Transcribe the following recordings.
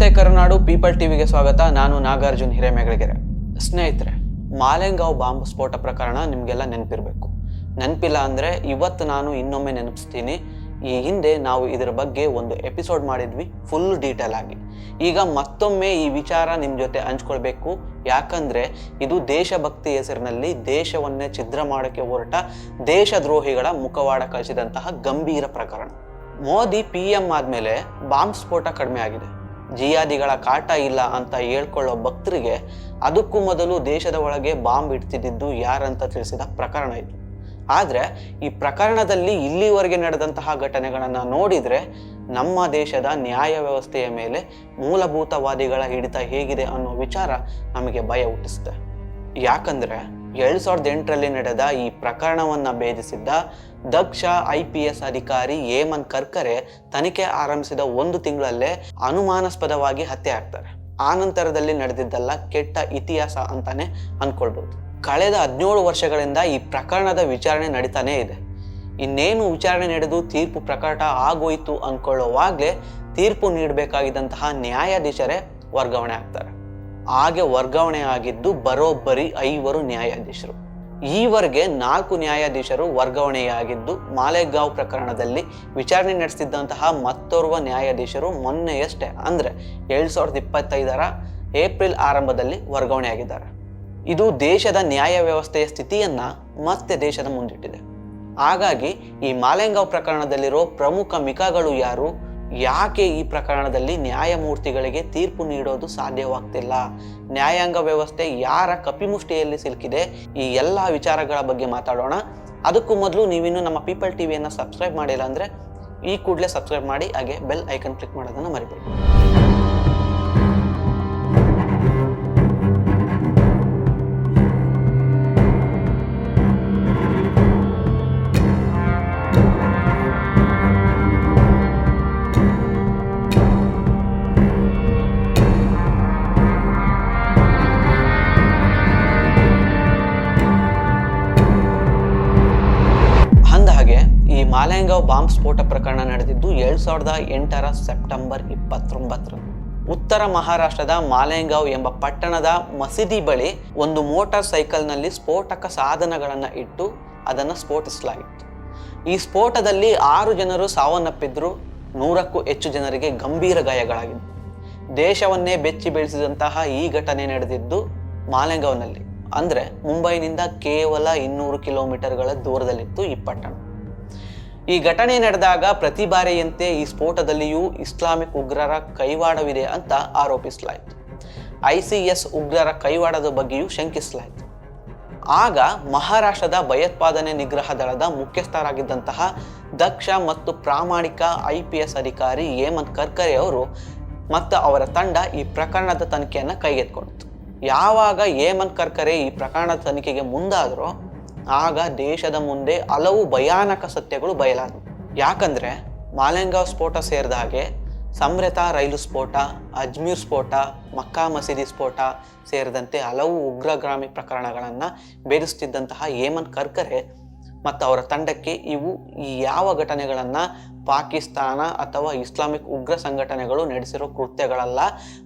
ನಮಸ್ತೆ ಕರುನಾಡು, ಪೀಪಲ್ ಟಿವಿಗೆ ಸ್ವಾಗತ. ನಾನು ನಾಗಾರ್ಜುನ್ ಹಿರೇಮೆಗಳಿಗೆರೆ. ಸ್ನೇಹಿತರೆ, ಮಾಲೆಂಗಾವ್ ಬಾಂಬ್ ಸ್ಫೋಟ ಪ್ರಕರಣ ನಿಮಗೆಲ್ಲ ನೆನಪಿರಬೇಕು. ನೆನಪಿಲ್ಲ ಅಂದರೆ ಇವತ್ತು ನಾನು ಇನ್ನೊಮ್ಮೆ ನೆನಪಿಸ್ತೀನಿ. ಈ ಹಿಂದೆ ನಾವು ಇದರ ಬಗ್ಗೆ ಒಂದು ಎಪಿಸೋಡ್ ಮಾಡಿದ್ವಿ, ಫುಲ್ ಡೀಟೇಲ್ ಆಗಿ. ಈಗ ಮತ್ತೊಮ್ಮೆ ಈ ವಿಚಾರ ನಿಮ್ಮ ಜೊತೆ ಹಂಚ್ಕೊಳ್ಬೇಕು. ಯಾಕಂದ್ರೆ ಇದು ದೇಶಭಕ್ತಿ ಹೆಸರಿನಲ್ಲಿ ದೇಶವನ್ನೇ ಛಿದ್ರ ಮಾಡೋಕ್ಕೆ ಹೊರಟ ದೇಶದ್ರೋಹಿಗಳ ಮುಖವಾಡ ಕಳಿಸಿದಂತಹ ಗಂಭೀರ ಪ್ರಕರಣ. ಮೋದಿ ಪಿ ಎಂ ಆದಮೇಲೆ ಬಾಂಬ್ ಸ್ಫೋಟ ಕಡಿಮೆ ಆಗಿದೆ. ಜಿಯಾದಿಗಳ ಕಾಟ ಇಲ್ಲ ಅಂತ ಹೇಳ್ಕೊಳ್ಳೋ ಭಕ್ತರಿಗೆ ಅದಕ್ಕೂ ಮೊದಲು ದೇಶದ ಒಳಗೆ ಬಾಂಬ್ ಇಡ್ತಿದ್ದಿದ್ದು ಯಾರಂತ ತಿಳಿಸಿದ ಪ್ರಕರಣ ಇದು. ಆದರೆ ಈ ಪ್ರಕರಣದಲ್ಲಿ ಇಲ್ಲಿವರೆಗೆ ನಡೆದಂತಹ ಘಟನೆಗಳನ್ನು ನೋಡಿದರೆ ನಮ್ಮ ದೇಶದ ನ್ಯಾಯ ವ್ಯವಸ್ಥೆಯ ಮೇಲೆ ಮೂಲಭೂತವಾದಿಗಳ ಹಿಡಿತ ಹೇಗಿದೆ ಅನ್ನೋ ವಿಚಾರ ನಮಗೆ ಭಯ ಹುಟ್ಟಿಸುತ್ತೆ. ಯಾಕಂದ್ರೆ ಎರಡ್ ಸಾವಿರದ ಎಂಟರಲ್ಲಿ ನಡೆದ ಈ ಪ್ರಕರಣವನ್ನ ಭೇದಿಸಿದ್ದ ದಕ್ಷ ಐ ಪಿ ಎಸ್ ಅಧಿಕಾರಿ ಹೇಮಂತ್ ಕರ್ಕರೆ ತನಿಖೆ ಆರಂಭಿಸಿದ ಒಂದು ತಿಂಗಳಲ್ಲೇ ಅನುಮಾನಾಸ್ಪದವಾಗಿ ಹತ್ಯೆ ಆಗ್ತಾರೆ. ಆ ನಂತರದಲ್ಲಿ ನಡೆದಿದ್ದಲ್ಲ ಕೆಟ್ಟ ಇತಿಹಾಸ ಅಂತಾನೆ ಅನ್ಕೊಳ್ಬಹುದು ಕಳೆದ ಹದಿನೇಳು ವರ್ಷಗಳಿಂದ ಈ ಪ್ರಕರಣದ ವಿಚಾರಣೆ ನಡೀತಾನೇ ಇದೆ. ಇನ್ನೇನು ವಿಚಾರಣೆ ನಡೆದು ತೀರ್ಪು ಪ್ರಕಟ ಆಗೋಯ್ತು ಅನ್ಕೊಳ್ಳೋವಾಗ್ಲೇ ತೀರ್ಪು ನೀಡಬೇಕಾಗಿದ್ದಂತಹ ನ್ಯಾಯಾಧೀಶರೇ ವರ್ಗಾವಣೆ ಆಗ್ತಾರೆ. ಹಾಗೆ ವರ್ಗಾವಣೆ ಆಗಿದ್ದು ಬರೋಬ್ಬರಿ ಐವರು ನ್ಯಾಯಾಧೀಶರು. ಈವರೆಗೆ ನಾಲ್ಕು ನ್ಯಾಯಾಧೀಶರು ವರ್ಗಾವಣೆಯಾಗಿದ್ದು ಮಾಲೆಗಾಂವ್ ಪ್ರಕರಣದಲ್ಲಿ ವಿಚಾರಣೆ ನಡೆಸಿದ್ದಂತಹ ಮತ್ತೋರ್ವ ನ್ಯಾಯಾಧೀಶರು ಮೊನ್ನೆಯಷ್ಟೇ, ಅಂದರೆ ಎರಡ್ ಸಾವಿರದ ಇಪ್ಪತ್ತೈದರ ಏಪ್ರಿಲ್ ಆರಂಭದಲ್ಲಿ ವರ್ಗಾವಣೆಯಾಗಿದ್ದಾರೆ. ಇದು ದೇಶದ ನ್ಯಾಯ ವ್ಯವಸ್ಥೆಯ ಸ್ಥಿತಿಯನ್ನು ಮತ್ತೆ ದೇಶದ ಮುಂದಿಟ್ಟಿದೆ. ಹಾಗಾಗಿ ಈ ಮಾಲೆಗಾಂವ್ ಪ್ರಕರಣದಲ್ಲಿರೋ ಪ್ರಮುಖ ಮಿಕಗಳು ಯಾರು? ಯಾಕೆ ಈ ಪ್ರಕರಣದಲ್ಲಿ ನ್ಯಾಯಮೂರ್ತಿಗಳಿಗೆ ತೀರ್ಪು ನೀಡೋದು ಸಾಧ್ಯವಾಗ್ತಿಲ್ಲ? ನ್ಯಾಯಾಂಗ ವ್ಯವಸ್ಥೆ ಯಾರ ಕಪಿಮುಷ್ಟಿಯಲ್ಲಿ ಸಿಲುಕಿದೆ? ಈ ಎಲ್ಲ ವಿಚಾರಗಳ ಬಗ್ಗೆ ಮಾತಾಡೋಣ. ಅದಕ್ಕೂ ಮೊದಲು ನೀವಿನ್ನು ನಮ್ಮ ಪೀಪಲ್ ಟಿ ವಿಯನ್ನು ಸಬ್ಸ್ಕ್ರೈಬ್ ಮಾಡಿಲ್ಲ ಅಂದರೆ ಈ ಕೂಡಲೇ ಸಬ್ಸ್ಕ್ರೈಬ್ ಮಾಡಿ, ಹಾಗೆ ಬೆಲ್ ಐಕನ್ ಕ್ಲಿಕ್ ಮಾಡೋದನ್ನು ಮರಿಬೇಡಿ. ಈ ಬಾಂಬ್ ಸ್ಫೋಟ ಪ್ರಕರಣ ನಡೆದಿದ್ದು ಎರಡು ಸಾವಿರದ ಎಂಟರ ಸೆಪ್ಟೆಂಬರ್ ಇಪ್ಪತ್ತೊಂಬತ್ತರಂದು ಉತ್ತರ ಮಹಾರಾಷ್ಟ್ರದ ಮಾಲೆಂಗಾವ್ ಎಂಬ ಪಟ್ಟಣದ ಮಸೀದಿ ಬಳಿ ಒಂದು ಮೋಟಾರ್ ಸೈಕಲ್ನಲ್ಲಿ ಸ್ಫೋಟಕ ಸಾಧನಗಳನ್ನು ಇಟ್ಟು ಅದನ್ನು ಸ್ಫೋಟಿಸಲಾಗಿತ್ತು. ಈ ಸ್ಫೋಟದಲ್ಲಿ ಆರು ಜನರು ಸಾವನ್ನಪ್ಪಿದ್ರು, ನೂರಕ್ಕೂ ಹೆಚ್ಚು ಜನರಿಗೆ ಗಂಭೀರ ಗಾಯಗಳಾಗಿದ್ದವು ದೇಶವನ್ನೇ ಬೆಚ್ಚಿ ಬೀಳಿಸಿದಂತಹ ಈ ಘಟನೆ ನಡೆದಿದ್ದು ಮಾಲೆಂಗಾವ್ನಲ್ಲಿ. ಅಂದರೆ ಮುಂಬೈನಿಂದ ಕೇವಲ ಇನ್ನೂರು ಕಿಲೋಮೀಟರ್ಗಳ ದೂರದಲ್ಲಿತ್ತು ಈ ಪಟ್ಟಣ. ಈ ಘಟನೆ ನಡೆದಾಗ ಪ್ರತಿ ಬಾರಿಯಂತೆ ಈ ಸ್ಫೋಟದಲ್ಲಿಯೂ ಇಸ್ಲಾಮಿಕ್ ಉಗ್ರರ ಕೈವಾಡವಿದೆ ಅಂತ ಆರೋಪಿಸಲಾಯಿತು. ಐಸಿಎಸ್ ಉಗ್ರರ ಕೈವಾಡದ ಬಗ್ಗೆಯೂ ಶಂಕಿಸಲಾಯಿತು. ಆಗ ಮಹಾರಾಷ್ಟ್ರದ ಭಯೋತ್ಪಾದನೆ ನಿಗ್ರಹ ದಳದ ಮುಖ್ಯಸ್ಥರಾಗಿದ್ದಂತಹ ದಕ್ಷ ಮತ್ತು ಪ್ರಾಮಾಣಿಕ ಐ ಪಿ ಎಸ್ ಅಧಿಕಾರಿ ಹೇಮಂತ್ ಕರ್ಕರೆ ಅವರು ಮತ್ತು ಅವರ ತಂಡ ಈ ಪ್ರಕರಣದ ತನಿಖೆಯನ್ನು ಕೈಗೆತ್ಕೊಂಡಿತು ಯಾವಾಗ ಹೇಮಂತ್ ಕರ್ಕರೆ ಈ ಪ್ರಕರಣದ ತನಿಖೆಗೆ ಮುಂದಾದರೋ ಆಗ ದೇಶದ ಮುಂದೆ ಹಲವು ಭಯಾನಕ ಸತ್ಯಗಳು ಬಯಲಾದವು. ಯಾಕಂದರೆ ಮಾಲೆಂಗಾವ್ ಸ್ಫೋಟ ಸೇರಿದ ಹಾಗೆ ಸಮೃತ ರೈಲು ಸ್ಫೋಟ, ಅಜ್ಮೀರ್ ಸ್ಫೋಟ, ಮಕ್ಕಾ ಮಸೀದಿ ಸ್ಫೋಟ ಸೇರಿದಂತೆ ಹಲವು ಉಗ್ರಗ್ರಾಮಿ ಪ್ರಕರಣಗಳನ್ನು ಬೇಧಿಸುತ್ತಿದ್ದಂತಹ ಹೇಮಂತ್ ಕರ್ಕರೆ ಮತ್ತು ಅವರ ತಂಡಕ್ಕೆ ಇವು ಯಾವ ಘಟನೆಗಳನ್ನು ಪಾಕಿಸ್ತಾನ ಅಥವಾ ಇಸ್ಲಾಮಿಕ್ ಉಗ್ರ ಸಂಘಟನೆಗಳು ನಡೆಸಿರೋ ಕೃತ್ಯಗಳಲ್ಲ.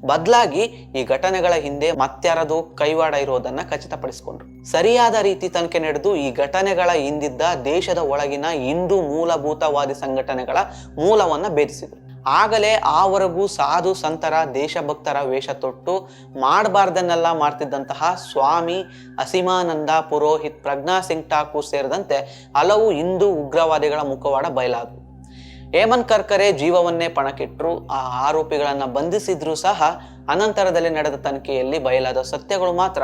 ಬದಲಾಗಿ ಈ ಘಟನೆಗಳ ಹಿಂದೆ ಮತ್ಯಾರದು ಕೈವಾಡ ಇರೋದನ್ನ ಖಚಿತಪಡಿಸಿಕೊಂಡ್ರು. ಸರಿಯಾದ ರೀತಿ ತನಿಖೆ ನಡೆದು ಈ ಘಟನೆಗಳ ಹಿಂದಿದ್ದ ದೇಶದ ಒಳಗಿನ ಹಿಂದೂ ಮೂಲಭೂತವಾದಿ ಸಂಘಟನೆಗಳ ಮೂಲವನ್ನು ಭೇದಿಸಿದರು. ಆಗಲೇ ಆವರೆಗೂ ಸಾಧು ಸಂತರ, ದೇಶಭಕ್ತರ ವೇಷ ತೊಟ್ಟು ಮಾಡಬಾರ್ದನ್ನೆಲ್ಲ ಮಾಡ್ತಿದ್ದಂತಹ ಸ್ವಾಮಿ ಅಸೀಮಾನಂದ ಪುರೋಹಿತ್ ಪ್ರಜ್ಞಾ ಸಿಂಗ್ ಠಾಕೂರ್ ಸೇರಿದಂತೆ ಹಲವು ಹಿಂದೂ ಉಗ್ರವಾದಿಗಳ ಮುಖವಾಡ ಬಯಲಾದವು. ಹೇಮಂತ್ ಕರ್ಕರೆ ಜೀವವನ್ನೇ ಪಣಕ್ಕಿಟ್ಟರು ಆ ಆರೋಪಿಗಳನ್ನು ಬಂಧಿಸಿದ್ರೂ ಸಹ ಅನಂತರದಲ್ಲಿ ನಡೆದ ತನಿಖೆಯಲ್ಲಿ ಬಯಲಾದ ಸತ್ಯಗಳು ಮಾತ್ರ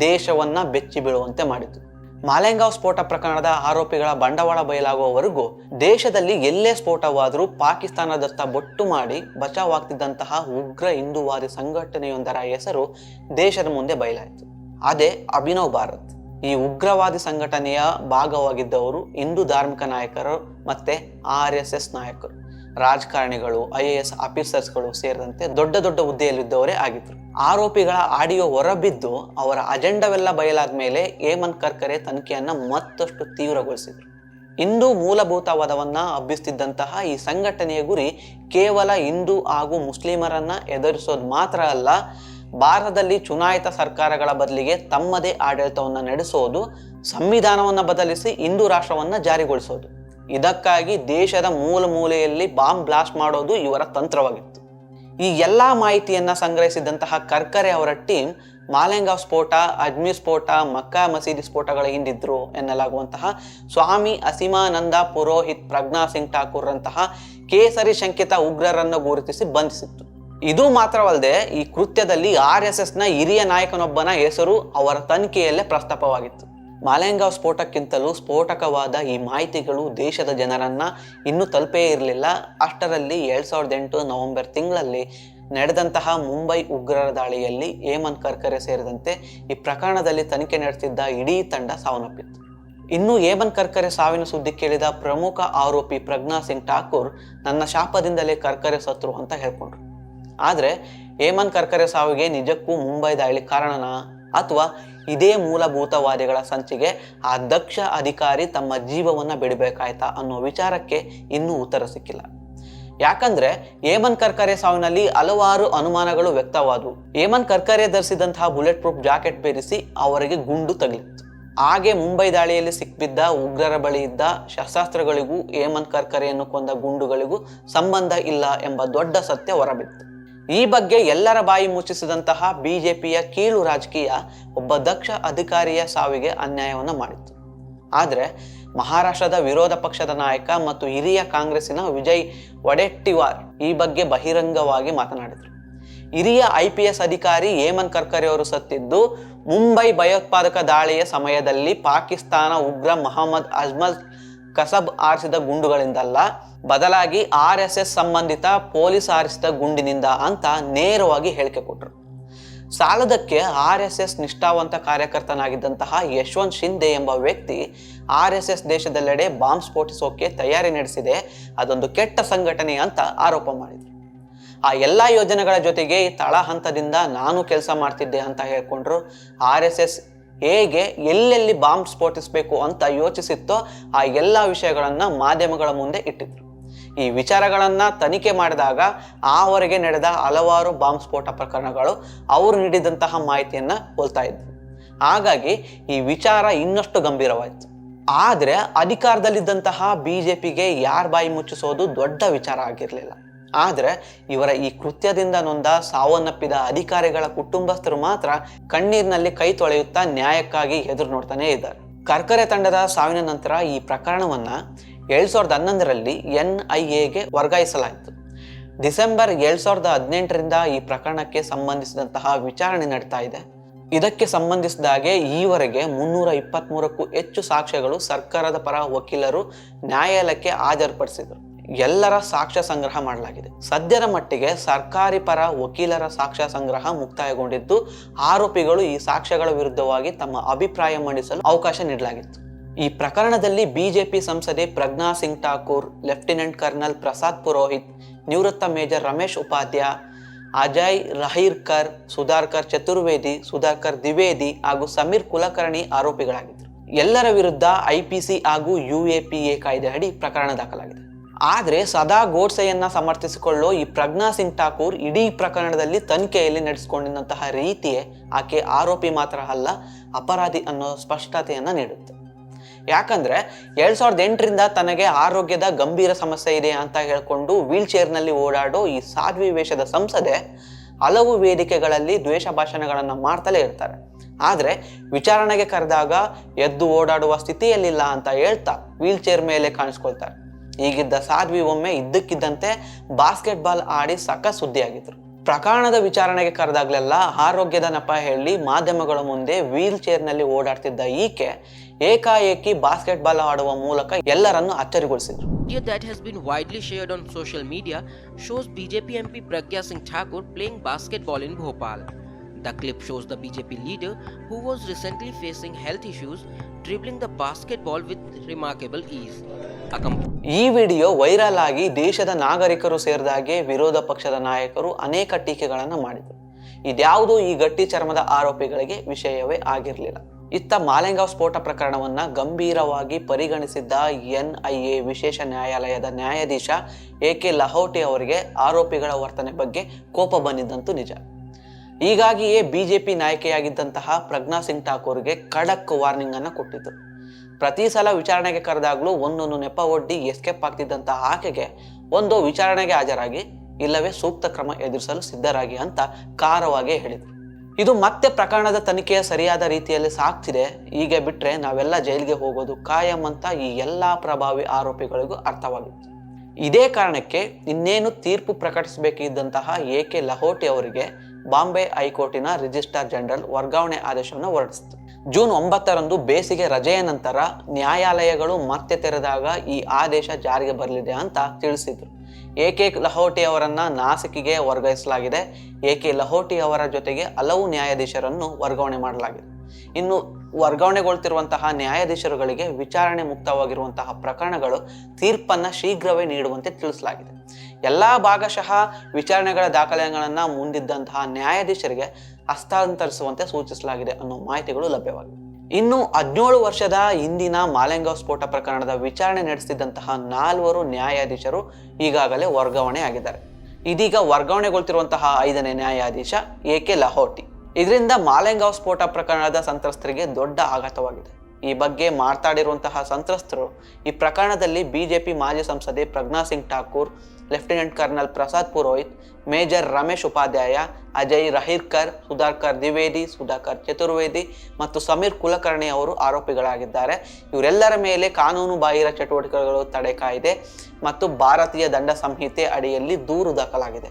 ದೇಶವನ್ನ ಬೆಚ್ಚಿ ಬೀಳುವಂತೆ ಮಾಡಿತು ಮಾಲೆಗಾಂವ್ ಸ್ಫೋಟ ಪ್ರಕರಣದ ಆರೋಪಿಗಳ ಬಂಡವಾಳ ಬಯಲಾಗುವವರೆಗೂ ದೇಶದಲ್ಲಿ ಎಲ್ಲೇ ಸ್ಫೋಟವಾದರೂ ಪಾಕಿಸ್ತಾನದತ್ತ ಬೊಟ್ಟು ಮಾಡಿ ಬಚಾವಾಗ್ತಿದ್ದಂತಹ ಉಗ್ರ ಹಿಂದೂವಾದಿ ಸಂಘಟನೆಯೊಂದರ ಹೆಸರು ದೇಶದ ಮುಂದೆ ಬಯಲಾಯಿತು. ಅದೇ ಅಭಿನವ್ ಭಾರತ್. ಈ ಉಗ್ರವಾದಿ ಸಂಘಟನೆಯ ಭಾಗವಾಗಿದ್ದವರು ಹಿಂದೂ ಧಾರ್ಮಿಕ ನಾಯಕರು ಮತ್ತೆ ಆರ್ ಎಸ್ ಎಸ್ ನಾಯಕರು. ರಾಜಕಾರಣಿಗಳು ಐ ಎ ಎಸ್ ಆಫೀಸರ್ಸ್ಗಳು ಸೇರಿದಂತೆ ದೊಡ್ಡ ದೊಡ್ಡ ಹುದ್ದೆಯಲ್ಲಿದ್ದವರೇ ಆಗಿದ್ರು. ಆರೋಪಿಗಳ ಆಡಿಯೋ ಹೊರಬಿದ್ದು ಅವರ ಅಜೆಂಡವೆಲ್ಲ ಬಯಲಾದ ಮೇಲೆ ಹೇಮಂತ್ ಕರ್ಕರೆ ತನಿಖೆಯನ್ನು ಮತ್ತಷ್ಟು ತೀವ್ರಗೊಳಿಸಿದರು. ಹಿಂದೂ ಮೂಲಭೂತವಾದವನ್ನ ಹಬ್ಬಿಸುತ್ತಿದ್ದಂತಹ ಈ ಸಂಘಟನೆಯ ಗುರಿ ಕೇವಲ ಹಿಂದೂ ಹಾಗೂ ಮುಸ್ಲಿಮರನ್ನ ಎದುರಿಸೋದು ಮಾತ್ರ ಅಲ್ಲ, ಭಾರತದಲ್ಲಿ ಚುನಾಯಿತ ಸರ್ಕಾರಗಳ ಬದಲಿಗೆ ತಮ್ಮದೇ ಆಡಳಿತವನ್ನು ನಡೆಸೋದು, ಸಂವಿಧಾನವನ್ನು ಬದಲಿಸಿ ಹಿಂದೂ ರಾಷ್ಟ್ರವನ್ನು ಜಾರಿಗೊಳಿಸೋದು. ಇದಕ್ಕಾಗಿ ದೇಶದ ಮೂಲ ಮೂಲೆಯಲ್ಲಿ ಬಾಂಬ್ ಬ್ಲಾಸ್ಟ್ ಮಾಡೋದು ಇವರ ತಂತ್ರವಾಗಿತ್ತು. ಈ ಎಲ್ಲ ಮಾಹಿತಿಯನ್ನು ಸಂಗ್ರಹಿಸಿದಂತಹ ಕರ್ಕರೆ ಅವರ ಟೀಮ್ ಮಾಲೆಂಗಾವ್ ಸ್ಫೋಟ, ಅಜ್ಮೀರ್ ಸ್ಫೋಟ, ಮಕ್ಕಾ ಮಸೀದಿ ಸ್ಫೋಟಗಳ ಹಿಂದಿದ್ರು ಎನ್ನಲಾಗುವಂತಹ ಸ್ವಾಮಿ ಅಸೀಮಾನಂದ ಪುರೋಹಿತ್ ಪ್ರಜ್ಞಾ ಸಿಂಗ್ ಠಾಕೂರ್ ಅಂತಹ ಕೇಸರಿ ಶಂಕಿತ ಉಗ್ರರನ್ನು ಗುರುತಿಸಿ ಬಂಧಿಸಿತ್ತು. ಇದು ಮಾತ್ರವಲ್ಲದೆ ಈ ಕೃತ್ಯದಲ್ಲಿ ಆರ್ ಎಸ್ ಎಸ್ನ ಹಿರಿಯ ನಾಯಕನೊಬ್ಬನ ಹೆಸರು ಅವರ ತನಿಖೆಯಲ್ಲೇ ಪ್ರಸ್ತಾಪವಾಗಿತ್ತು. ಮಾಲೆಂಗಾವ್ ಸ್ಫೋಟಕ್ಕಿಂತಲೂ ಸ್ಫೋಟಕವಾದ ಈ ಮಾಹಿತಿಗಳು ದೇಶದ ಜನರನ್ನ ಇನ್ನೂ ತಲುಪೇ ಇರಲಿಲ್ಲ. ಅಷ್ಟರಲ್ಲಿ ಎರಡ್ ಸಾವಿರದ ಎಂಟು ನವೆಂಬರ್ ತಿಂಗಳಲ್ಲಿ ನಡೆದಂತಹ ಮುಂಬೈ ಉಗ್ರರ ದಾಳಿಯಲ್ಲಿ ಹೇಮಂತ್ ಕರ್ಕರೆ ಸೇರಿದಂತೆ ಈ ಪ್ರಕರಣದಲ್ಲಿ ತನಿಖೆ ನಡೆಸಿದ್ದ ಇಡೀ ತಂಡ ಸಾವನ್ನಪ್ಪಿತ್ತು. ಇನ್ನು ಹೇಮಂತ್ ಕರ್ಕರೆ ಸಾವಿನ ಸುದ್ದಿ ಕೇಳಿದ ಪ್ರಮುಖ ಆರೋಪಿ ಪ್ರಜ್ಞಾ ಸಿಂಗ್ ಠಾಕೂರ್ ನನ್ನ ಶಾಪದಿಂದಲೇ ಕರ್ಕರೆ ಸತ್ರು ಅಂತ ಹೇಳ್ಕೊಂಡ್ರು. ಆದರೆ ಹೇಮಂತ್ ಕರ್ಕರೆ ಸಾವಿಗೆ ನಿಜಕ್ಕೂ ಮುಂಬೈ ದಾಳಿ ಕಾರಣನಾ? ಅಥವಾ ಇದೇ ಮೂಲಭೂತವಾದಿಗಳ ಸಂಚಿಗೆ ಆ ದಕ್ಷ ಅಧಿಕಾರಿ ತಮ್ಮ ಜೀವವನ್ನು ಬಿಡಬೇಕಾಯ್ತಾ ಅನ್ನೋ ವಿಚಾರಕ್ಕೆ ಇನ್ನೂ ಉತ್ತರ ಸಿಕ್ಕಿಲ್ಲ. ಯಾಕಂದ್ರೆ ಏಮನ್ ಕರ್ಕರೆ ಸಾವಿನಲ್ಲಿ ಹಲವಾರು ಅನುಮಾನಗಳು ವ್ಯಕ್ತವಾದವು. ಏಮನ್ ಕರ್ಕರೆ ಧರಿಸಿದಂತಹ ಬುಲೆಟ್ ಪ್ರೂಫ್ ಜಾಕೆಟ್ ಬೇರಿಸಿ ಅವರಿಗೆ ಗುಂಡು ತಗಲಿತ್ತು. ಹಾಗೆ ಮುಂಬೈ ದಾಳಿಯಲ್ಲಿ ಸಿಕ್ಕಿದ್ದ ಉಗ್ರರ ಬಳಿ ಇದ್ದ ಶಸ್ತ್ರಾಸ್ತ್ರಗಳಿಗೂ ಹೇಮಂತ್ ಕರ್ಕರೆಯನ್ನು ಕೊಂದ ಗುಂಡುಗಳಿಗೂ ಸಂಬಂಧ ಇಲ್ಲ ಎಂಬ ದೊಡ್ಡ ಸತ್ಯ ಹೊರಬಿತ್ತು. ಈ ಬಗ್ಗೆ ಎಲ್ಲರ ಬಾಯಿ ಮುಚ್ಚಿಸಿದಂತಹ ಬಿಜೆಪಿಯ ಕೀಳು ರಾಜಕೀಯ ಒಬ್ಬ ದಕ್ಷ ಅಧಿಕಾರಿಯ ಸಾವಿಗೆ ಅನ್ಯಾಯವನ್ನು ಮಾಡಿತ್ತು. ಆದರೆ ಮಹಾರಾಷ್ಟ್ರದ ವಿರೋಧ ಪಕ್ಷದ ನಾಯಕ ಮತ್ತು ಹಿರಿಯ ಕಾಂಗ್ರೆಸ್ಸಿನ ವಿಜಯ್ ವಡೆಟ್ಟಿವಾರ್ ಈ ಬಗ್ಗೆ ಬಹಿರಂಗವಾಗಿ ಮಾತನಾಡಿದರು. ಹಿರಿಯ ಐ ಪಿ ಎಸ್ ಅಧಿಕಾರಿ ಹೇಮಂತ್ ಕರ್ಕರೆ ಅವರು ಸತ್ತಿದ್ದು, ಮುಂಬೈ ಭಯೋತ್ಪಾದಕ ದಾಳಿಯ ಸಮಯದಲ್ಲಿ ಪಾಕಿಸ್ತಾನ ಉಗ್ರ ಮೊಹಮ್ಮದ್ ಅಜ್ಮಲ್ ಕಸಬ್ ಆರಿಸಿದ ಗುಂಡುಗಳಿಂದಲ್ಲ, ಬದಲಾಗಿ ಆರ್ ಎಸ್ ಎಸ್ ಸಂಬಂಧಿತ ಪೊಲೀಸ್ ಆರಿಸಿದ ಗುಂಡಿನಿಂದ ಅಂತ ನೇರವಾಗಿ ಹೇಳಿಕೆ ಕೊಟ್ಟರು ಸಾಲದಕ್ಕೆ ಆರ್ ಎಸ್ ಎಸ್ ನಿಷ್ಠಾವಂತ ಕಾರ್ಯಕರ್ತನಾಗಿದ್ದಂತಹ ಯಶವಂತ್ ಶಿಂದೆ ಎಂಬ ವ್ಯಕ್ತಿ ಆರ್ ಎಸ್ ಎಸ್ ದೇಶದೆಲ್ಲೆಡೆ ಬಾಂಬ್ ಸ್ಫೋಟಿಸೋಕೆ ತಯಾರಿ ನಡೆಸಿದೆ, ಅದೊಂದು ಕೆಟ್ಟ ಸಂಘಟನೆ ಅಂತ ಆರೋಪ ಮಾಡಿದ್ರು. ಆ ಎಲ್ಲ ಯೋಜನೆಗಳ ಜೊತೆಗೆ ಈ ತಳ ಹಂತದಿಂದ ನಾನು ಕೆಲಸ ಮಾಡ್ತಿದ್ದೆ ಅಂತ ಹೇಳ್ಕೊಂಡ್ರು. ಆರ್ ಎಸ್ ಎಸ್ ಹೇಗೆ ಎಲ್ಲೆಲ್ಲಿ ಬಾಂಬ್ ಸ್ಫೋಟಿಸಬೇಕು ಅಂತ ಯೋಚಿಸಿತ್ತೋ ಆ ಎಲ್ಲ ವಿಷಯಗಳನ್ನು ಮಾಧ್ಯಮಗಳ ಮುಂದೆ ಇಟ್ಟಿದ್ರು. ಈ ವಿಚಾರಗಳನ್ನು ತನಿಖೆ ಮಾಡಿದಾಗ ಆವರೆಗೆ ನಡೆದ ಹಲವಾರು ಬಾಂಬ್ ಸ್ಫೋಟ ಪ್ರಕರಣಗಳು ಅವರು ನೀಡಿದಂತಹ ಮಾಹಿತಿಯನ್ನು ಹೋಲ್ತಾ ಇದ್ವು. ಹಾಗಾಗಿ ಈ ವಿಚಾರ ಇನ್ನಷ್ಟು ಗಂಭೀರವಾಯಿತು. ಆದರೆ ಅಧಿಕಾರದಲ್ಲಿದ್ದಂತಹ ಬಿಜೆಪಿಗೆ ಯಾರ ಬಾಯಿ ಮುಚ್ಚಿಸೋದು ದೊಡ್ಡ ವಿಚಾರ ಆಗಿರಲಿಲ್ಲ. ಆದ್ರೆ ಇವರ ಈ ಕೃತ್ಯದಿಂದ ನೊಂದ ಸಾವನ್ನಪ್ಪಿದ ಅಧಿಕಾರಿಗಳ ಕುಟುಂಬಸ್ಥರು ಮಾತ್ರ ಕಣ್ಣೀರಿನಲ್ಲಿ ಕೈ ತೊಳೆಯುತ್ತಾ ನ್ಯಾಯಕ್ಕಾಗಿ ಎದುರು ನೋಡ್ತಾನೆ ಇದ್ದಾರೆ. ಕರ್ಕರೆ ತಂಡದ ಸಾವಿನ ನಂತರ ಈ ಪ್ರಕರಣವನ್ನ ಎರಡ್ ಸಾವಿರದ ಹನ್ನೊಂದರಲ್ಲಿ ಎನ್ ಐ ಎಗೆ ವರ್ಗಾಯಿಸಲಾಯಿತು. ಡಿಸೆಂಬರ್ ಎರಡ್ ಸಾವಿರದ ಹದಿನೆಂಟರಿಂದ ಈ ಪ್ರಕರಣಕ್ಕೆ ಸಂಬಂಧಿಸಿದಂತಹ ವಿಚಾರಣೆ ನಡೀತಾ ಇದೆ. ಇದಕ್ಕೆ ಸಂಬಂಧಿಸಿದ ಹಾಗೆ ಈವರೆಗೆ ಮುನ್ನೂರ ಇಪ್ಪತ್ತ್ಮೂರಕ್ಕೂ ಹೆಚ್ಚು ಸಾಕ್ಷ್ಯಗಳು ಸರ್ಕಾರದ ಪರ ವಕೀಲರು ನ್ಯಾಯಾಲಯಕ್ಕೆ ಹಾಜರುಪಡಿಸಿದರು. ಎಲ್ಲರ ಸಾಕ್ಷ್ಯ ಸಂಗ್ರಹ ಮಾಡಲಾಗಿದೆ. ಸದ್ಯದ ಮಟ್ಟಿಗೆ ಸರ್ಕಾರಿ ಪರ ವಕೀಲರ ಸಾಕ್ಷ್ಯ ಸಂಗ್ರಹ ಮುಕ್ತಾಯಗೊಂಡಿದ್ದು, ಆರೋಪಿಗಳು ಈ ಸಾಕ್ಷ್ಯಗಳ ವಿರುದ್ಧವಾಗಿ ತಮ್ಮ ಅಭಿಪ್ರಾಯ ಮಂಡಿಸಲು ಅವಕಾಶ ನೀಡಲಾಗಿತ್ತು. ಈ ಪ್ರಕರಣದಲ್ಲಿ ಬಿಜೆಪಿ ಸಂಸದೆ ಪ್ರಜ್ಞಾ ಸಿಂಗ್ ಠಾಕೂರ್, ಲೆಫ್ಟಿನೆಂಟ್ ಕರ್ನಲ್ ಪ್ರಸಾದ್ ಪುರೋಹಿತ್, ನಿವೃತ್ತ ಮೇಜರ್ ರಮೇಶ್ ಉಪಾಧ್ಯಾಯ ಅಜಯ್ ರಹೀರ್ಕರ್ ಸುಧಾರ್ಕರ್ ಚತುರ್ವೇದಿ, ಸುಧಾಕರ್ ದ್ವಿವೇದಿ ಹಾಗೂ ಸಮೀರ್ ಕುಲಕರ್ಣಿ ಆರೋಪಿಗಳಾಗಿದ್ದರು. ಎಲ್ಲರ ವಿರುದ್ಧ ಐಪಿಸಿ ಹಾಗೂ ಯುಎಪಿಎ ಕಾಯ್ದೆ ಅಡಿ ಪ್ರಕರಣ ದಾಖಲಾಗಿದೆ. ಆದರೆ ಸದಾ ಗೋಡ್ಸೆಯನ್ನು ಸಮರ್ಥಿಸಿಕೊಳ್ಳೋ ಈ ಪ್ರಜ್ಞಾ ಸಿಂಗ್ ಠಾಕೂರ್ ಇಡೀ ಪ್ರಕರಣದಲ್ಲಿ ತನಿಖೆಯಲ್ಲಿ ನಡೆಸಿಕೊಂಡಿದ್ದಂತಹ ರೀತಿಯೇ ಆಕೆ ಆರೋಪಿ ಮಾತ್ರ ಅಲ್ಲ, ಅಪರಾಧಿ ಅನ್ನೋ ಸ್ಪಷ್ಟತೆಯನ್ನು ನೀಡುತ್ತೆ. ಯಾಕಂದ್ರೆ ಎರಡು ಸಾವಿರದ ಎಂಟರಿಂದ ತನಗೆ ಆರೋಗ್ಯದ ಗಂಭೀರ ಸಮಸ್ಯೆ ಇದೆ ಅಂತ ಹೇಳ್ಕೊಂಡು ವೀಲ್ ಚೇರ್ನಲ್ಲಿ ಓಡಾಡೋ ಈ ಸಾಧ್ವಿ ವೇಷದ ಸಂಸದೆ ಹಲವು ವೇದಿಕೆಗಳಲ್ಲಿ ದ್ವೇಷ ಭಾಷಣಗಳನ್ನು ಮಾಡ್ತಲೇ ಇರ್ತಾರೆ. ಆದರೆ ವಿಚಾರಣೆಗೆ ಕರೆದಾಗ ಎದ್ದು ಓಡಾಡುವ ಸ್ಥಿತಿಯಲ್ಲಿಲ್ಲ ಅಂತ ಹೇಳ್ತಾ ವೀಲ್ ಚೇರ್ ಮೇಲೆ ಕಾಣಿಸ್ಕೊಳ್ತಾರೆ. ಈಗಿದ್ದ ಸಾಧ್ವಿ ಒಮ್ಮೆ ಇದ್ದಕ್ಕಿದ್ದಂತೆ ಬಾಸ್ಕೆಟ್ ಬಾಲ್ ಆಡಿ ಸಕ ಸುದ್ದಿಯಾಗಿದ್ರು ಪ್ರಕರಣದ ವಿಚಾರಣೆಗೆ ಕರೆದಾಗಲೆಲ್ಲ ಆರೋಗ್ಯದ ನೆಪ ಹೇಳಿ ಮಾಧ್ಯಮಗಳ ಮುಂದೆ ವೀಲ್ ಚೇರ್ನಲ್ಲಿ ಓಡಾಡ್ತಿದ್ದ ಈಕೆ ಏಕಾಏಕಿ ಬಾಸ್ಕೆಟ್ ಬಾಲ್ ಆಡುವ ಮೂಲಕ ಎಲ್ಲರನ್ನು ಅಚ್ಚರಿಗೊಳಿಸಿದ್ರು video that has been widely shared on social media shows BJP MP Pragya Singh Thakur playing basketball in Bhopal. The clip shows the BJP leader, who was recently facing health issues, dribbling the basketball with remarkable ease. ಈ video viral ಆಗಿ ದೇಶದ ನಾಗರಿಕರು ಸೇರಿದಾಗೆ ವಿರೋಧ ಪಕ್ಷದ ನಾಯಕರು ಅನೇಕ ಟೀಕೆಗಳನ್ನು ಮಾಡಿದರು. ಇದ್ಯಾವುದೂ ಈ ಗಟ್ಟಿ ಚರ್ಮದ ಆರೋಪಿಗಳಿಗೆ ವಿಷಯವೇ ಆಗಿರಲಿಲ್ಲ. ಇತ್ತ ಮಾಲೆಂಗಾವ್ ಸ್ಫೋಟ ಪ್ರಕರಣವನ್ನು ಗಂಭೀರವಾಗಿ ಪರಿಗಣಿಸಿದ್ದ ಎನ್ ಐ ಎ ವಿಶೇಷ ನ್ಯಾಯಾಲಯದ ನ್ಯಾಯಾಧೀಶ ಎ ಕೆ ಲಹೋಟಿ ಅವರಿಗೆ ಆರೋಪಿಗಳ ವರ್ತನೆ ಬಗ್ಗೆ ಕೋಪ ಬಂದಿದ್ದಂತೂ ನಿಜ. ಹೀಗಾಗಿಯೇ ಬಿಜೆಪಿ ನಾಯಕಿಯಾಗಿದ್ದಂತಹ ಪ್ರಜ್ಞಾ ಸಿಂಗ್ ಠಾಕೂರ್ಗೆ ಖಡಕ್ ವಾರ್ನಿಂಗ್ ಅನ್ನು ಕೊಟ್ಟಿದ್ರು ಪ್ರತಿ ಸಲ ವಿಚಾರಣೆಗೆ ಕರೆದಾಗಲೂ ಒಂದೊಂದು ನೆಪ ಒಡ್ಡಿ ಎಸ್ಕೇಪ್ ಆಗ್ತಿದ್ದಂತಹ ಆಕೆಗೆ ಒಂದು ವಿಚಾರಣೆಗೆ ಹಾಜರಾಗಿ, ಇಲ್ಲವೇ ಸೂಕ್ತ ಕ್ರಮ ಎದುರಿಸಲು ಸಿದ್ಧರಾಗಿ ಅಂತ ಖಾರವಾಗಿ ಹೇಳಿದರು. ಇದು ಮತ್ತೆ ಪ್ರಕರಣದ ತನಿಖೆಯ ಸರಿಯಾದ ರೀತಿಯಲ್ಲಿ ಸಾಕ್ತಿದೆ, ಹೀಗೆ ಬಿಟ್ಟರೆ ನಾವೆಲ್ಲ ಜೈಲಿಗೆ ಹೋಗೋದು ಕಾಯಂ ಅಂತ ಈ ಎಲ್ಲ ಪ್ರಭಾವಿ ಆರೋಪಿಗಳಿಗೂ ಅರ್ಥವಾಗಿತ್ತು. ಇದೇ ಕಾರಣಕ್ಕೆ ಇನ್ನೇನು ತೀರ್ಪು ಪ್ರಕಟಿಸಬೇಕಿದ್ದಂತಹ ಎ ಕೆ ಲಹೋಟಿ ಅವರಿಗೆ ಬಾಂಬೆ ಹೈಕೋರ್ಟಿನ ರಿಜಿಸ್ಟ್ರಾರ್ ಜನರಲ್ ವರ್ಗಾವಣೆ ಆದೇಶವನ್ನು ಹೊರಡಿಸಿತು. ಜೂನ್ ಒಂಬತ್ತರಂದು ಬೇಸಿಗೆ ರಜೆಯ ನಂತರ ನ್ಯಾಯಾಲಯಗಳು ಮತ್ತೆ ತೆರೆದಾಗ ಈ ಆದೇಶ ಜಾರಿಗೆ ಬರಲಿದೆ ಅಂತ ತಿಳಿಸಿದ್ರು. ಎಕೆ ಲಹೋಟಿ ಅವರನ್ನ ನಾಸಿಕಿಗೆ ವರ್ಗಾಯಿಸಲಾಗಿದೆ. ಎಕೆ ಲಹೋಟಿ ಅವರ ಜೊತೆಗೆ ಹಲವು ನ್ಯಾಯಾಧೀಶರನ್ನು ವರ್ಗಾವಣೆ ಮಾಡಲಾಗಿದೆ. ಇನ್ನು ವರ್ಗಾವಣೆಗೊಳ್ತಿರುವಂತಹ ನ್ಯಾಯಾಧೀಶರುಗಳಿಗೆ ವಿಚಾರಣೆ ಮುಕ್ತವಾಗಿರುವಂತಹ ಪ್ರಕರಣಗಳು ತೀರ್ಪನ್ನ ಶೀಘ್ರವೇ ನೀಡುವಂತೆ ತಿಳಿಸಲಾಗಿದೆ. ಎಲ್ಲ ಭಾಗಶಃ ವಿಚಾರಣೆಗಳ ದಾಖಲೆಗಳನ್ನು ಮುಂದಿದ್ದಂತಹ ನ್ಯಾಯಾಧೀಶರಿಗೆ ಹಸ್ತಾಂತರಿಸುವಂತೆ ಸೂಚಿಸಲಾಗಿದೆ ಅನ್ನೋ ಮಾಹಿತಿಗಳು ಲಭ್ಯವಾಗಿವೆ. ಇನ್ನು ಹದಿನೇಳು ವರ್ಷದ ಹಿಂದಿನ ಮಾಲೆಂಗಾವ್ ಸ್ಫೋಟ ಪ್ರಕರಣದ ವಿಚಾರಣೆ ನಡೆಸಿದಂತಹ ನಾಲ್ವರು ನ್ಯಾಯಾಧೀಶರು ಈಗಾಗಲೇ ವರ್ಗಾವಣೆ ಆಗಿದ್ದಾರೆ. ಇದೀಗ ವರ್ಗಾವಣೆಗೊಳ್ತಿರುವಂತಹ ಐದನೇ ನ್ಯಾಯಾಧೀಶ ಎ ಕೆ ಲಹೋಟಿ. ಇದರಿಂದ ಮಾಲೆಂಗಾವ್ ಸ್ಫೋಟ ಪ್ರಕರಣದ ಸಂತ್ರಸ್ತರಿಗೆ ದೊಡ್ಡ ಆಘಾತವಾಗಿದೆ. ಈ ಬಗ್ಗೆ ಮಾತಾಡಿರುವಂತಹ ಸಂತ್ರಸ್ತರು ಈ ಪ್ರಕರಣದಲ್ಲಿ ಬಿಜೆಪಿ ಮಾಜಿ ಸಂಸದೆ Pragya Singh Thakur, lieutenant colonel Prasad Purohit, major Ramesh Upadhyay, Ajay Rahirkar, Sudhakar Dwivedi, Sudhakar Chaturvedi ಮತ್ತು ಸಮೀರ್ ಕುಲಕರ್ಣಿ ಅವರು ಆರೋಪಿಗಳಾಗಿದ್ದಾರೆ. ಇವರೆಲ್ಲರ ಮೇಲೆ ಕಾನೂನು ಬಾಹಿರ ಚಟುವಟಿಕೆಗಳು ತಡೆ ಕಾಯ್ದೆ ಮತ್ತು ಭಾರತೀಯ ದಂಡ ಸಂಹಿತೆ ಅಡಿಯಲ್ಲಿ ದೂರು ದಾಖಲಾಗಿದೆ.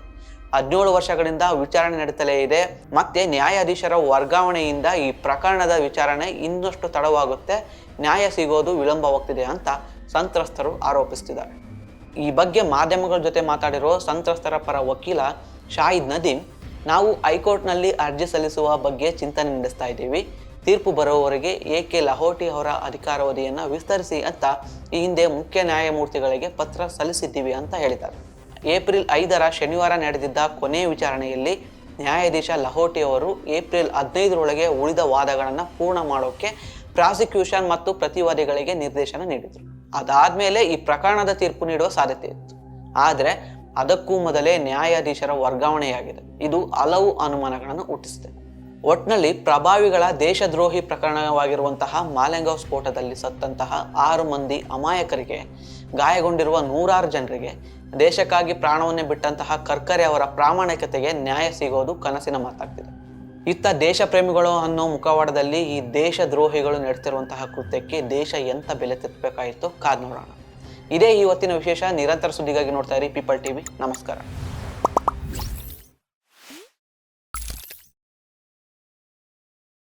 ಹದಿನೇಳು ವರ್ಷಗಳಿಂದ ವಿಚಾರಣೆ ನಡೀತಲೇ ಇದೆ. ಮತ್ತೆ ನ್ಯಾಯಾಧೀಶರ ವರ್ಗಾವಣೆಯಿಂದ ಈ ಪ್ರಕರಣದ ವಿಚಾರಣೆ ಇನ್ನಷ್ಟು ತಡವಾಗುತ್ತೆ. ನ್ಯಾಯ ಸಿಗೋದು ವಿಳಂಬವಾಗ್ತಿದೆ ಅಂತ ಸಂತ್ರಸ್ತರು ಆರೋಪಿಸ್ತಿದ್ದಾರೆ. ಈ ಬಗ್ಗೆ ಮಾಧ್ಯಮಗಳ ಜೊತೆ ಮಾತಾಡಿರೋ ಸಂತ್ರಸ್ತರ ಪರ ವಕೀಲ ಶಾಹಿದ್ ನದೀಮ್, ನಾವು ಹೈಕೋರ್ಟ್ನಲ್ಲಿ ಅರ್ಜಿ ಸಲ್ಲಿಸುವ ಬಗ್ಗೆ ಚಿಂತನೆ ನಡೆಸ್ತಾ ಇದ್ದೀವಿ. ತೀರ್ಪು ಬರುವವರೆಗೆ ಎ ಕೆ ಲಹೋಟಿ ಅವರ ಅಧಿಕಾರಾವಧಿಯನ್ನು ವಿಸ್ತರಿಸಿ ಅಂತ ಈ ಹಿಂದೆ ಮುಖ್ಯ ನ್ಯಾಯಮೂರ್ತಿಗಳಿಗೆ ಪತ್ರ ಸಲ್ಲಿಸಿದ್ದೀವಿ ಅಂತ ಹೇಳಿದ್ದಾರೆ. ಏಪ್ರಿಲ್ ಐದರ ಶನಿವಾರ ನಡೆದಿದ್ದ ಕೊನೆಯ ವಿಚಾರಣೆಯಲ್ಲಿ ನ್ಯಾಯಾಧೀಶ ಲಹೋಟಿ ಅವರು ಏಪ್ರಿಲ್ ಹದಿನೈದರೊಳಗೆ ಉಳಿದ ವಾದಗಳನ್ನು ಪೂರ್ಣ ಮಾಡೋಕ್ಕೆ ಪ್ರಾಸಿಕ್ಯೂಷನ್ ಮತ್ತು ಪ್ರತಿವಾದಿಗಳಿಗೆ ನಿರ್ದೇಶನ ನೀಡಿದರು. ಅದಾದ್ಮೇಲೆ ಈ ಪ್ರಕರಣದ ತೀರ್ಪು ನೀಡುವ ಸಾಧ್ಯತೆ ಇತ್ತು. ಆದರೆ ಅದಕ್ಕೂ ಮೊದಲೇ ನ್ಯಾಯಾಧೀಶರ ವರ್ಗಾವಣೆಯಾಗಿದೆ. ಇದು ಹಲವು ಅನುಮಾನಗಳನ್ನು ಹುಟ್ಟಿಸಿದೆ. ಒಟ್ನಲ್ಲಿ ಪ್ರಭಾವಿಗಳ ದೇಶದ್ರೋಹಿ ಪ್ರಕರಣವಾಗಿರುವಂತಹ ಮಾಲೆಂಗಾವ್ ಸ್ಫೋಟದಲ್ಲಿ ಸತ್ತಂತಹ ಆರು ಮಂದಿ ಅಮಾಯಕರಿಗೆ ಗಾಯಗೊಂಡಿರುವ ನೂರಾರು ಜನರಿಗೆ ದೇಶಕ್ಕಾಗಿ ಪ್ರಾಣವನ್ನೇ ಬಿಟ್ಟಂತಹ ಕರ್ಕರೆ ಅವರ ಪ್ರಾಮಾಣಿಕತೆಗೆ ನ್ಯಾಯ ಸಿಗೋದು ಕನಸಿನ ಮಾತಾಗ್ತಿದೆ. ಇತ್ತ ದೇಶ ಪ್ರೇಮಿಗಳು ಅನ್ನೋ ಮುಖವಾಡದಲ್ಲಿ ಈ ದೇಶ ದ್ರೋಹಿಗಳು ನಡೆಸಿರುವಂತಹ ಕೃತ್ಯಕ್ಕೆ ದೇಶ ಎಂತ ಬೆಲೆ ತೆತ್ತಬೇಕಾಯಿತು ಕಾದ್ ನೋಡೋಣ ಇದೇ ಇವತ್ತಿನ ವಿಶೇಷ, ನಿರಂತರ ಸುದ್ದಿಗಾಗಿ ನೋಡ್ತಾ ಇರಿ ಪೀಪಲ್ ಟಿವಿ ನಮಸ್ಕಾರ.